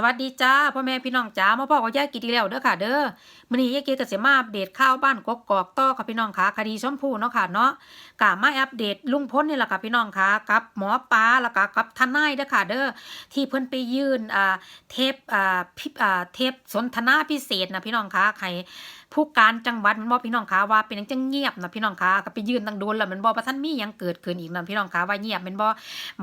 สวัสดีจ้าพ่อแม่พี่น้องจ้ามาพ่อกับยายกินอีแล้วเด้อค่ะ เด้อมื้อนี้ยายกินก็สิมาอัปเดตข่าวบ้านกกอกต่อค่ะพี่น้องค่ะคดีชมพู่เนาะค่ะเนาะกะมาอัปเดตลุงพลนี่แหละค่ะพี่น้องค่ะกับหมอปลาแล้วก็กับทนายเด้อค่ะ เด้อที่เพิ่นไปยื่นอ่าเทปอ่าพิอ่าเทปสนทนาพิเศษนะพี่น้องค่ะใครผู้การจังหวัดมันบ่พี่น้องค่ะว่าเป็นหยังจังเงียบนะพี่น้องค่ะก็ไปยืนตั้งโดนแล้วมันบ่ว่าท่านมีหยังเกิดขึ้นอีกนะพี่น้องค่ะว่าเงียบมันบ่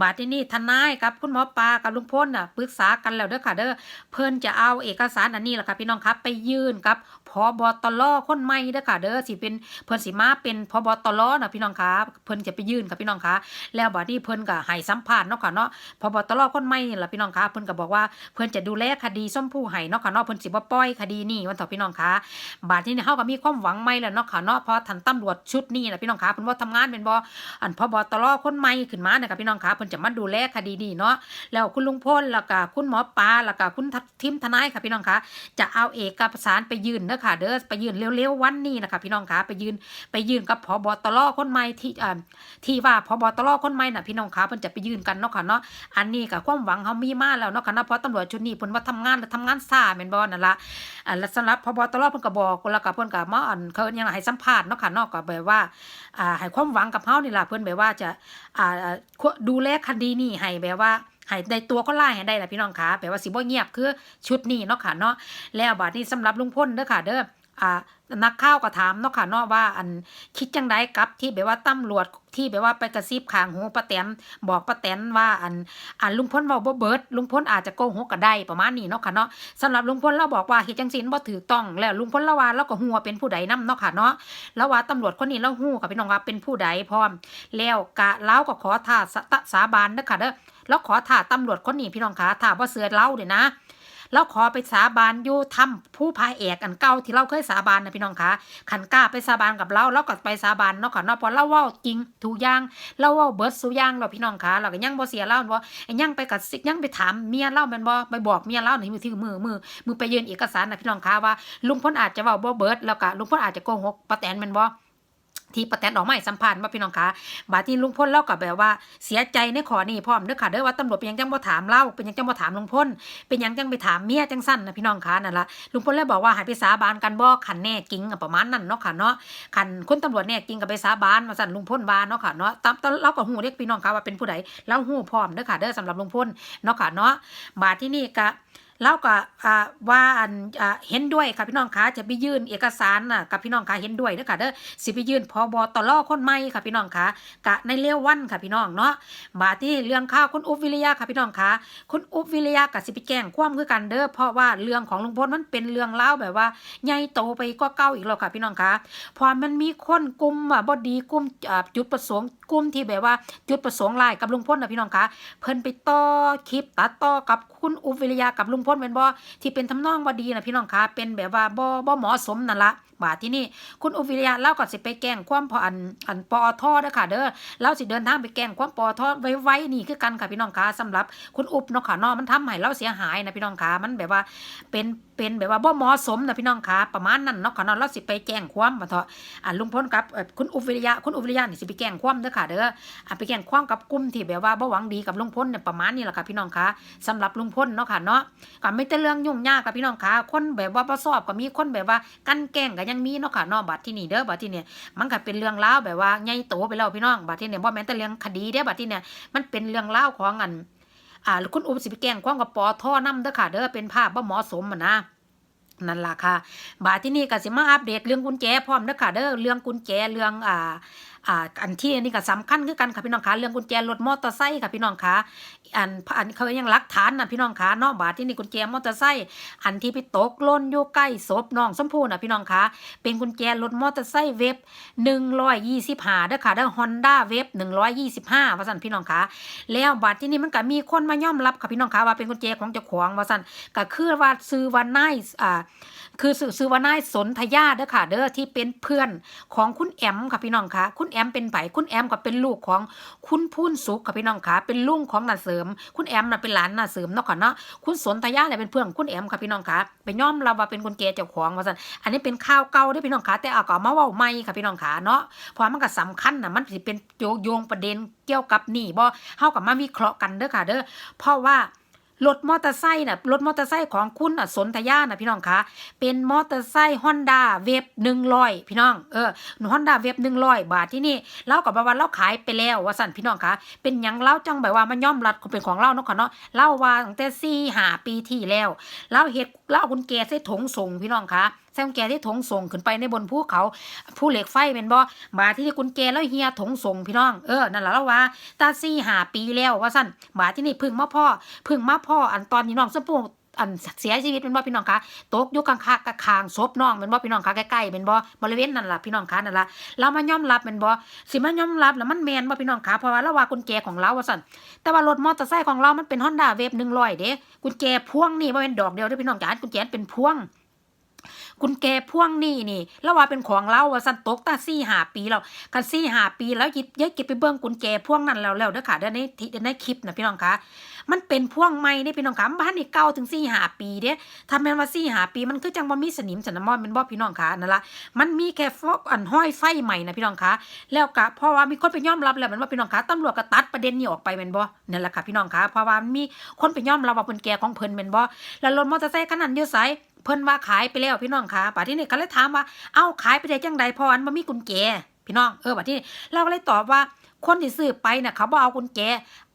บาดที่นี่ทนายกับคุณหมอปลากับลุงพลน่ะปรึกษากันแล้วเด้อค่ะเด้อเพิ่นจะเอาเอกสารอันนี้แหละค่ะพี่น้องครับไปยื่นกับพบตรคนใหม่เด้อค่ะเด้อสิเป็นเพิ่นสิมาเป็นพบตรนะพี่น้องครับเพิ่นจะไปยื่นกับพี่น้องคะแล้วบัดนี้เพิ่นก็ให้สัมภาษณ์เนาะค่ะเนาะพบตรคนใหม่นี่แหละพี่น้องคะเพิ่นก็บอกว่าเพิ่นจะดูแลคดีส้มผู้ให้เนาะค่ะเนาะเพิ่นสิบ่ปล่อยคดีนี้วันต่อพี่น้องคะบัดนี้เฮาก็มีความหวังใหม่แล้วเนาะค่ะเนาะเพราะท่านตำรวจชุดนี้นะพี่น้องค่ะเพิ่นว่าทำงานเป็นบ่อันพบตรคนใหม่ขึ้นมาเนี่ยค่ะพี่น้องค่ะเพิ่นจะมาดูแลคดีนี้เนาะแล้วคุณลุงพลแล้วก็คุณหมอปลาแล้วก็คุณทีมทนายค่ะพี่น้องคะจะเอาเอกสารไปยื่นเด้อค่ะเด้อไปยื่นเร็วๆวันนี้นะคะพี่น้องคะไปยื่นไปยื่นกับพบตรคนใหม่ที่อ่าที่ว่าพบตรคนใหม่น่ะพี่น้องคะเพิ่นจะไปยื่นกันเนาะค่ะเนาะอันนี้ก็ความหวังเฮามีมาแล้วเนาะค่ะเนาะเพราะตำรวจชุดนี้เพิ่นว่าทำงานแล้วทำงานซ่าแม่นบ่นั่นล่ะอ่าแล้วสำหรับพบตรเพิ่นก็บอกแล้วก็เพิ่นก็มาอันเขายังให้สัมภาษณ์เนาะค่ะนาะก็แบบว่าอ่าให้ความหวังกับเฮานี่ล่ะเพิ่นแบบว่าจะอ่าดูแลคดีนี้ให้แบบว่าให้ในตัวก็ไล่ให้ได้แหละพี่น้องคะแปลว่าสิบ่เงียบคือชุดนี้เนาะค่ะเนาะแล้วบาดนี้สำหรับลุงพลเด้อค่ะเด้อ อ่านักข่าวก็ถามเนาะค่ะเนาะว่าอันคิดจังไดกับที่แบบว่าตำรวจที่แบบว่าไปกระซิบข้างหูป้าแตนบอกป้าแตนว่าอันอันลุงพลเว้าบ่เบิดลุงพลอาจจะโกหกก็ได้ประมาณนี้เนาะค่ะเนาะสำหรับลุงพลเราบอกว่าเฮ็ดจังซี่บ่ถูกต้องแล้วลุงพลละว่าเราก็ฮู้ว่าเป็นผู้ใดนํเนาะค่ะเนาะแล้วว่าตำรวจคนนี้เราฮู้ค่ะพี่น้องว่าเป็นผู้ใดพร้อม แล้วกะเล้าก็ขอท่าสะสาบานเด้อค่ะเด้อแล้วขอถ่าตำรวจคนนี้พี่น้องคะถ่าว่าเสือเล่าเดี๋ยนะ แล้วขอไปสาบานอยู่ทำผู้พายเอกอันเก่าที่เราเคยสาบานนะพี่น้องคะขันกล้าไปสาบานกับเราเราก็ไปสาบานเนาะค่ะเนาะพอเราเว่าจริงถูกย่างเราเว่าเบิร์ดสุอย่างเราพี่น้องคะเราก็ยังบ่เสียเล่าบ่ไอ้ยังไปกับซิยังไปถามเมียเล่าแมันบ่ไปบอกเมียเล่าในมือที่มือมือมือไปยืนเอกสารนะพี่น้องคะว่าลุงพลอาจจะเว้าบ่เบิร์ดแล้วก็ลุงพลอาจจะโกหกป้าแตนแมันบ่ ที่ป้าแตนออกมาให้สัมภาษณ์ว่าพี่น้องคะบาที่ลุงพลเล่ากับแบบว่าเสียใจในขอนี่พร้อมเด้อค่ะเด้อว่าตำรวจเป็นยังจังบ่ถามเล่าเป็นยังจังบ่ถามลุงพลเป็นยังจังไปถามเมียจังสั้นนะพี่น้องคะนั่นละลุงพลเลยบอกว่าให้ไปสาบานกันบ่ขันแน่จริงประมาณนั้นเนาะค่ะเนาะขันคุณตำรวจแน่จริงก็ไปสาบานมาสั่นลุงพลว่าเนาะค่ะเนาะตามตอนเราก็ฮู้เด็กพี่น้องคะว่าเป็นผู้ใดเราฮู้พร้อมเด้อค่ะเด้อสำหรับลุงพลเนาะค่ะเนาะบาดที่นี่ก็ แล้วก็ว่าอันเห็นด้วยค่ะพี่น้องคะจะไปยื่นเอกสารน่ะกับพี่น้องคะเห็นด้วยเด้อค่ะเด้อสิไปยื่นพอบตรคนใหม่ค่ะพี่น้องคะกะในเร็ววันค่ะพี่น้องเนาะบาที่เรื่องข้าวคุณอุบวิริยะค่ะพี่น้องคะคุณอุบวิริยะกะสิไปแจ้งความคือกันเด้อเพราะว่าเรื่องของลุงพลมันเป็นเรื่องเล่าแบบว่าใหญ่โตไปก็เก้าอีกแล้วค่ะพี่น้องคะพอมันมีคนกลุ่มอะบ่ดีกลุ่มจุดประสงค์กลุ่มที่แบบว่าจุดประสงค์ลายกับลุงพลนะพี่น้องคะเพิ่นไปต่อคลิปตัดต่อกับ คุณอุบวิริยากับลุงพลเป็นบ่ที่เป็นทำนองบ่ดีนะพี่น้องคะเป็นแบบว่าบ่บ่เหมาะสมนั่นละบาทที่นี่คุณอุวิริยะเล่าก็สิไปแกล้งความพออันอันปอทอเด้อค่ะเด้อเล่าสิเดินทางไปแกล้งความปอทอไว้ไว้นี่คือกันค่ะพี่น้องคะสำหรับคุณอุบเนาะค่ะเนาะมันทำให้เราเสียหายนะพี่น้องคะมันแบบว่าเป็น เป็นแบบว่าบ่เหมาะสมนะพี่น้องคะประมาณนั้นเนาะค่ะเนาะเราสิไปแกล้งความบ่เถาะอ่าลุงพลกับคุณอุวิริยะคุณอุวิริยะนี่สิไปแกล้งความเด้อค่ะเด้ออ่าไปแกล้งความกับกลุ่มที่แบบว่าบ่หวังดีกับลุงพลเนี่ยประมาณนี้แหละค่ะพี่น้องคะสำหรับลุงพลเนาะค่ะเนาะก็ไม่แต่เรื่องยุ่งยากกับพี่น้องคะคนแบบว่าประสอบก็มีคนแบบว่ากันแกล้งก็ยังมีเนาะค่ะเนาะบัดที่นี่เด้อบัดที่เนี่ยมันก็เป็นเรื่องราวแบบว่าใหญ่โตไปแล้วพี่น้องบัดที่เนี่ยบ่แม่นแต่เรื่องคดีเด้อบัดที่เนี่ยมันเป็นเรื่องราวของอัน อ่าคุณอุปสิไปแกงความกับปอท่อนำเด้อค่ะเด้อเป็นภาพบ่เหมาะสมอะนะนั่นล่ะค่ะ บาที่นี่ก็สิมาอัปเดตเรื่องกุญแจพร้อมเด้อค่ะเด้อเรื่องกุญแจเรื่องอ่า อ่าอันที่อันนี้ก็สำคัญคือกันค่ะพี่น้องคะเรื่องกุญแจรถมอเตอร์ไซค์ค่ะพี่น้องคะอันอันเขายังหลักฐานนะพี่น้องคะเนาะบาดที่นี่กุญแจมอเตอร์ไซค์อันที่ไปตกล่นอยู่ใกล้ศพน้องสมพูนะพี่น้องคะเป็นกุญแจรถมอเตอร์ไซค์เว็บ125เด้อค่ะเด้อ Honda เว็บ125ว่าซั่นพี่น้องคะแล้วบาดที่นี่มันก็มีคนมาย่อมรับค่ะพี่น้องคะว่าเป็นกุญแจของเจ้าของว่าซั่นก็คือว่าซื้อว่านายอ่าคือซื้อว่านายสนธยาเด้อค่ะเด้อที่เป็นเพื่อนของคุณแอมค่ะพี่น้องคะคุณแอมเป็นไผคุณแอมก็เป็นลูกของคุณพูนสุขค่ะพี่น้องคะเป็นลุงของนาเสริม คุณแอมน่ะเป็นหลานนาเสริมเนาะค่ะเนาะคุณสนธยาเนี่ยเป็นเพื่อนของคุณแอมค่ะพี่น้องคะไปย่อมเราว่าเป็นคนแก่เจ้าของว่าซั่นอันนี้เป็นข่าวเก่าด้อพี่น้องคะแต่เอาก็มาเว้าใหม่ค่ะพี่น้องคะเนาะเพราะมันก็สำคัญน่ะมันสิเป็นโยโยงประเด็นเกี่ยวกับนี่บ่เฮากับมาวิเคราะห์กันเด้อค่ะเด้อเพราะว่า รถมอเตอร์ไซค์น่ะรถมอเตอร์ไซค์ของคุณอะสนธยาน่ะพี่น้องคะเป็นมอเตอร์ไซค์ฮอนด้าเวฟหนึ่งร้อยพี่น้องเออฮอนด้าเวฟหนึ่งร้อยบาทที่นี่เรากับว่าเราขายไปแล้วว่าสั่นพี่น้องคะเป็นยังเล่าจังแบบว่ามันย่อมรัดเป็นของเล่าเนาะค่ะเนาะเล่าว่าตั้งแต่สี่หาปีที่แล้วเล่าเห็ดเล่ากุญแจใส่ถุงส่งพี่น้องคะ ใส่กุญแจที่ถงส่งขึ้นไปในบนภูเขาภูเหล็กไฟเป็นบ่บาที่นี่กุญแจแล้วเฮียถงส่งพี่น้องเออนั่นแหละเราว่าตาสี่หาปีแล้วว่าสั่นบาที่นี่พึ่งมาพ่อพึ่งมาพ่ออันตอนนี้น้องสมพูอันเสียชีวิตเป็นบ่พี่น้องคะตกอยู่กลางคากคางศพน้องเป็นบ่พี่น้องคะใกล้ๆเป็นบ่บริเวณนั่นล่ะพี่น้องคะนั่นล่ะเรามายอมรับเป็นบ่สิมายอมรับแล้วมันแมนบ่พี่น้องคะเพราะว่าเราว่ากุญแจของเราว่าซั่นแต่ว่ารถมอเตอร์ไซค์ของเรามันเป็น Honda Wave 100เด้กุญแจพ่วงนี่บ่เป็นดอกเดียวเด้พี่น้องจ๋ากุญแจเป็นพ่วง กุญแจพ่วงนี่นี่แล้วว่าเป็นของเราว่าสันตกตาซี่หาปีแล้วกันซี่หาปีแล้วยิบยัยเก็บไปเบิ้งกุญแจพ่วงนั่นแล้วแล้วเด้อค่ะเดี๋ยวในที่เดี๋ยวในคลิปนะพี่น้องคะมันเป็นพ่วงใหม่เด้พี่น้องคะบ้านนี่เก่าถึงซี่หาปีเด้ถ้าแม่นว่าซี่หาปีมันคือจังบ่มีสนิมสนมอนเป็นบ่พี่น้องคะนั่นละมันมีแค่ฟอกอันห้อยไฟใหม่นะพี่น้องคะแล้วก็เพราะว่ามีคนไปยอมรับแล้วมันว่าพี่น้องคะตำรวจก็ตัดประเด็นนี้ออกไปแม่นบ่นั่นแหละค่ะพี่น้องคะเพราะว่ามีคนไปยอมรับว่าเป็นแกของเพิ่นแม่นบ่แล้วรถมอเตอร์ไซค์คันนั้นอยู่ไส เพิ่นว่าขายไปแล้วพี่น้องคะป่าที่นี่ก็เลยถามว่า เอ้าขายไปได้จังใดพราะอันบ่มีกุญแจพี่น้องเออป่าที่นี่เราก็เลยตอบว่าคนที่ซื้อไปน่ะเขาบ่เอากุญแจ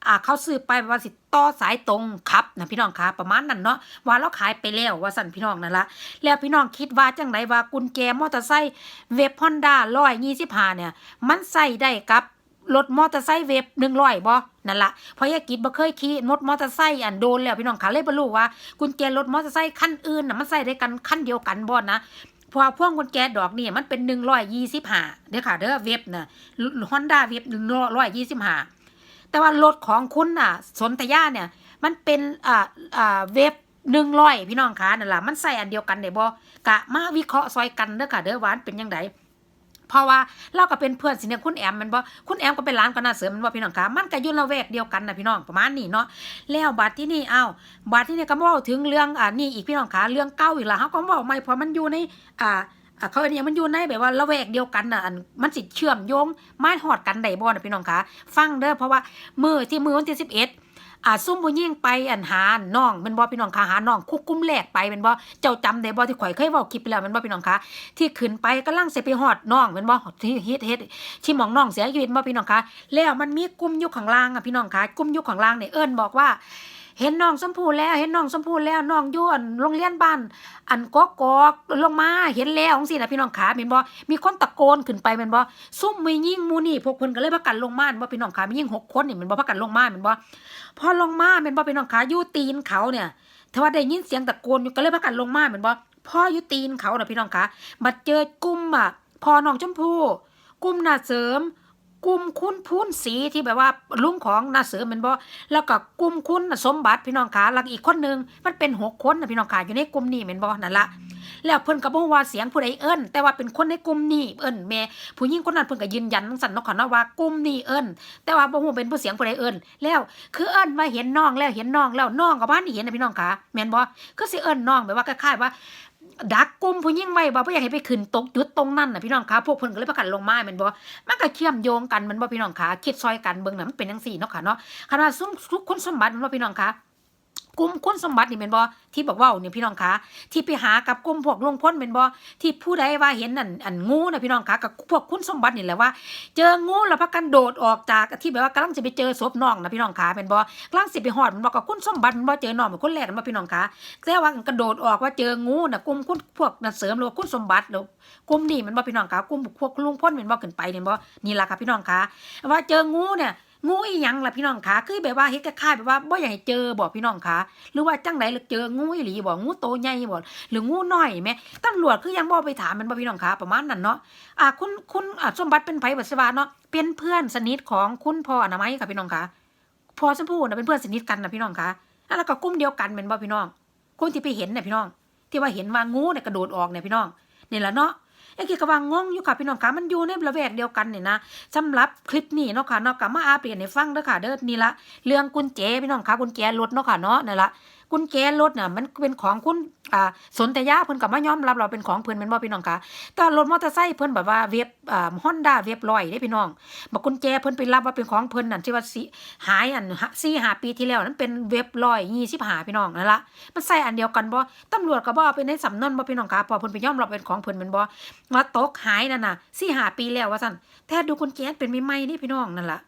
อ่าเขาซื้อไปว่าสิต่อสายตรงครับนะพี่น้องคะประมาณนั้นเนาะว่าเราขายไปแล้วว่าสั่นพี่น้องนั่นละแล้วพี่น้องคิดว่าจังไดว่ากุญแจมอเตอร์ไซค์เวฟฮอนด้า125เนี่ย มันใส่ได้กับ รถมอเตอร์ไซค์เวฟ100บ่นั่นละเพราะยายกิจบ่เคยขี่รถมอเตอร์ไซค์อันโดนแล้วพี่น้องคะเลยบ่รู้ว่ากุญแจรถมอเตอร์ไซค์คันอื่นน่ะมันใส่ได้กันคันเดียวกันบ่นะพราะว่าพ่วงกุญแจดอกนี่มันเป็นหนึ่งร้อยยี่สิบห้าเด้อค่ะเด้อเว็บน่ะฮอนด้าเว็บหนึ่งร้อยยี่สิบห้าแต่ว่ารถของคุณน่ะ สนธยาเนี่ย มันเป็นอ่าอ่าเว็บหนึ่งร้อยพี่น้องคะนั่นละมันใส่อันเดียวกันได้บ่กะมาวิเคราะห์ซอยกันเด้อค่ะเด้อหวานเป็นยังไง เพราะว่าเราก็เป็นเพื่อนสิเนี่ยคุณแอมมันบ่คุณแอมก็เป็นร้านก็น่าเสริมมันบ่พี่น้องคะมันก็ยู่ละแวกเดียวกันนะพี่น้องประมาณนี้เนาะแล้วบัดที่นี่เอ้าบัดที่นี่ก็มาเว้าถึงเรื่องอ่านี่อีกพี่น้องคะเรื่องเก่าอีกละเฮาก็เว้าใหม่เพราะมันอยู่ในอ่าอ่าเขาเรียมันอยู่ในแบบว่าละแวกเดียวกันน่ะอันมันสิเชื่อมโยงมาฮอดกันได้บ่นะพี่น้องคะฟังเด้อเพราะว่ามือที่มือวันที่11อ่ อาซุ่มผู้หญิงไปอันหาน้องมันบ่พี่น้องคะหาน้องคุกกุ้มแลกไปมันบ่เจ้าจำได้บ่ที่ข่อยเคยเว้าคลิปไปแล้วมันบ่พี่น้องคะที่ขึ้นไปกำลังสิไปฮอดน้องมันบ่ที่เฮ็ดเฮ็ดที่หมองน้องเสียชีวิตบ่พี่น้องคะแล้วมันมีกลุ่มอยู่ข้างล่างอะพี่น้องคะกลุ่มอยู่ข้างล่างเนี่ยเอิ้นบอกว่า เห็นน้องชมพูแล้วเห็นน้องชมพูแล้วน้องอยู่อันโรงเรียนบ้านอันกอกอกลงมาเห็นแล้วจังซี่นะพี่น้องขาแม่นบ่มีคนตะโกนขึ้นไปแม่นบ่ซุ่มมียิ่งมูนี่พวกเพิ่นก็เลยพากันลงมาแม่นบ่พี่น้องขามียิ่งหกคนนี่ม่นบ่พากันลงมาแม่นบ่พอลงมาแม่นบ่พี่น้องขาอยู่ตีนเขาเนี่ยถ้าว่าได้ยินเสียงตะโกนอยู่ก็เลยพากันลงมาแม่นบ่พ่ออยู่ตีนเขาน่ะพี่น้องขามาเจอกลุ่มอะพอน้องชมพู่กลุ่มน่าเสริม กลุ่มคุณพูนสีที่แบบว่าลุงของนาเสริมแมันบ่แล้วก็กลุ่มคุณสมบัติพี่น้องขาแล้วก็อีกคนหนึงมันเป็นหกคนนะพี่น้องขาอยู่ในกลุ่มนี้แม่นบ่นั่นละแล้วเพิ่นก็บ่ว่าเสียงผู้ใดเอิ้นแต่ว่าเป็นคนในกลุ่มนี้เอิ้นแม่ผู้หญิงคนนั้นเพิ่นก็ยืนยันจังซั่นเนาะค่ะเนาะว่ากลุ่มนี้เอิ้นแต่ว่าบ่ฮู้เป็นผู้เสียงผู้ใดเอิ้นแล้วคือเอิ้นว่าเห็นน้องแล้วเห็นน้องแล้วน้องก็บ่ทันได้เห็นนะพี่น้องขาแม่นบ่คือสิเอิ้นน้องแบบว่าคล้ายๆว่า ดักกลุ่มผู้หญิงไว้บ่พ่ออยากให้ไปขึ้นตกจุดตรงนั้นน่ะพี่น้องคะพวกเพิ่นก็เลยประกันลงมาแม่นบ่มันก็เชื่อมโยงกันมันบ่พี่น้องคะคิดซอยกันเบิ่งน่ะมันเป็นจังซี่เนาะค่ะเนาะขนาดซุมทุกคนสมบัติมันบ่พี่น้องคะ กลุ่มคุณสมบัตินี่แม่นบ่ที่บอกว่าเนี่ยพี่น้องคะที่ไปหากับกลุ่มพวกลุงพ้นแม่นบ่ที่ผู้ใดว่าเห็นนั่นอันงูนะพี่น้องคะกับพวกคุณสมบัตินี่แหละว่า เจองูแล้วพากันโดดออกจากที่แบบว่ากำลังจะไปเจอศพน้องนะพี่น้องคะเป็นบ่กำลังสิไปฮอดมันบอกกับคุณสมบัติมันบ่เจอน้องเป็นคนแรกมันบ่พี่น้องคะแต่ว่ากระโดดออกว่าเจองูน่ะกลุ่มคุณพวกน่ะเสริมหรือว่าคุณสมบัติหรือกลุ่มนี้มันบ่พี่น้องคะกลุ่มพวกลุงพ้นมันบ่ขึ้นไปเนี่ยบ่นี่ล่ะค่ะพี่น้องคะว่าเจองูเนี่ย งูอีหยังล่ะพี่น้องคะคือแบบว่าเฮ็ดคล้ายๆแบบว่าบ่อยากให้เจอบ่พี่น้องคะหรือว่าจังได๋เจองูอีหลีบ่งูโตใหญ่บ่หรืองูน้อยแหมตำรวจคือยังบ่ไปถามมันบ่พี่น้องคะประมาณนั้นเนาะอ่าคุณคุณอ่าสมบัติเป็นไผบัสวาเนาะเป็นเพื่อนสนิทของคุณพ่ออนามัยค่ะพี่น้องคะพ่อชมพู่น่ะเป็นเพื่อนสนิทกันนะพี่น้องคะแล้วก็กลุ่มเดียวกันเป็นบ่พี่น้องกลุ่มที่ไปเห็นน่ะพี่น้อง ที่ว่าเห็นว่างูเนี่ยกระโดดออกเนี่ยพี่น้องนี่แหละเนาะ ไอ้กี่กวางงงอยู่ค่ะพี่น้องคะมันอยู่ในระแวกเดียวกันเนี่ยนะสำหรับคลิปนี้เนาะค่ะเนาะก็มาอาเปลี่ยนให้ฟังเด้อค่ะเด้อนี่ละเรื่องกุญแจพี่น้องคะกุญแจรถเนาะค่ะเนาะนี่ละ กุญแจรถน่ะมันเป็นของคุณอ่าสนธยาเพิ่นก็มายอมรับเราเป็นของเพิ่นแม่นบ่พี่น้องคะแต่รถมอเตอร์ไซค์เพิ่นแบบว่าเว็บอ่า Honda เว็บร้อยเด้พี่น้องบักกุญแจเพิ่นไปรับว่าเป็นของเพิ่นนั่นที่ว่าสิหายอัน4 5ปีที่แล้วนั้นเป็นเว็บร้อย25พี่น้องนั่นละมันใส่อันเดียวกันบ่ตำรวจก็บ่เอาไปในสำนวนบ่พี่น้องคะพอเพิ่นไปยอมรับเป็นของเพิ่นแม่นบ่ว่าตกหายนั่นน่ะ4 5ปีแล้วว่าซั่นแต่ดูกุญแจเป็นใหม่ๆนี่พี่น้องนั่นล่ะ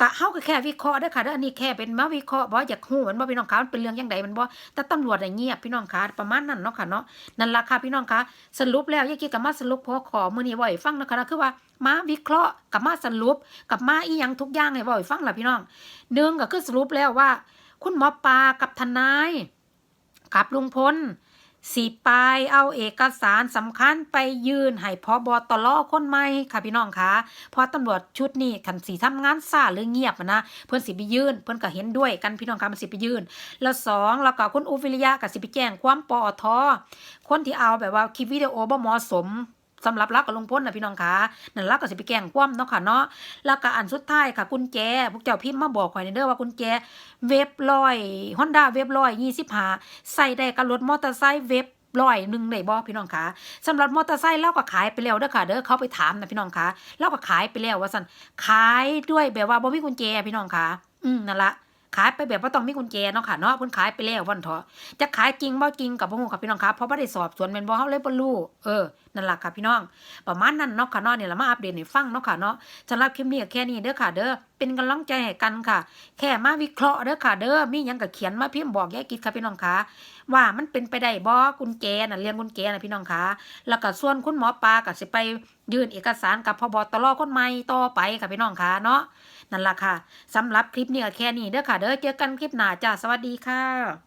กะเฮาก็แค่วิเคราะห์เด้อค่ะเด้ออันนี้แค่เป็นมาวิเคราะห์บ่อยากฮู้มันบ่พี่น้องคะมันเป็นเรื่องจังไดมันบ่แต่ตำรวจน่ะเงียบพี่น้องคะประมาณนั้นเนาะค่ะเนาะนั่นล่ะค่ะพี่น้องคะสรุปแล้วยายกี้ก็มาสรุปพอขอมื้อนี้ไว้ฟังนะคะนะคือว่ามาวิเคราะห์กับมาสรุปกับมาอีหยังทุกอย่างให้ไว้ฟังล่ะพี่น้องหนึ่งก็คือสรุปแล้วว่า คุณหมอปลากับทนายกับลุงพล สีปลายเอาเอกสารสำคัญไปยื่นให้พอบตรคนใหม่ค่ะพี่น้องคะเพราะตำรวจชุดนี้ขันสีทำงานซ่าหรือเงียบนะเพื่อนสิไปยื่นเพื่อนก็เห็นด้วยกันพี่น้องคะมันสิไปยื่นแล้วสองแล้วก็คุณอุฟิริยะกับสิไปแจ้งความปอทคนที่เอาแบบว่าคลิปวิดีโอบ่เหมาะสม สำหรับรักกับลุงพลนะพี่น้องคะนั่นรักก็สิไปแกงความเนาะค่ะเนาะแล้วก็อันสุดท้ายค่ะกุญแจพวกเจ้าพิมพ์มาบอกข่อยเด้อว่ากุญแจเว็บร้อยฮอนด้าเว็บร้อยยี่สิบห้าใส่ได้กับรถมอเตอร์ไซค์เว็บร้อยหนึ่งได้บ่พี่น้องคะสำหรับมอเตอร์ไซค์เราก็ขายไปแล้วเด้อค่ะเด้อเขาไปถามนะพี่น้องคะเราก็ขายไปแล้วว่าสั่นขายด้วยแบบว่าบ่มีกุญแจพี่น้องคะอืมนั่นละ ขายไปแบบว่าต้องมีกุญแจเนาะค่ะเนาะเพิ่นขายไปแล้ววันเถาะจะขายจริงบ่จริงกับบ่ฮู้ค่ะพี่น้องคะเพราะบ่ได้สอบสวนแม่นบ่เฮาเลยบ่รู้เออนั่นล่ะค่ะพี่น้อง ประมาณนั้นเนาะค่ะเนาะเนี่ยเรามาอัปเดตให้ฟังเนาะค่ะเนาะสำหรับคลิปนี้ก็แค่นี้เด้อค่ะ เด้อเป็นกำลังใจให้กันค่ะ แค่มาวิเคราะห์เด้อค่ะ เด้อมีหยังก็เขียนมาพิมพ์บอกยายกิจค่ะพี่น้องคะว่ามันเป็นไปได้บ่กุญแจน่ะเรียนกุญแจน่ะพี่น้องคะแล้วก็ส่วนคุณหมอปลาก็สิไปยื่นเอกสารกับพบตรคนใหม่ต่อไปค่ะพี่น้องคะเนาะ นั่นล่ะค่ะสำหรับคลิปนี้ก็แค่นี้เด้อค่ะ เด้อเจอกันคลิปหน้าจ้าสวัสดีค่ะ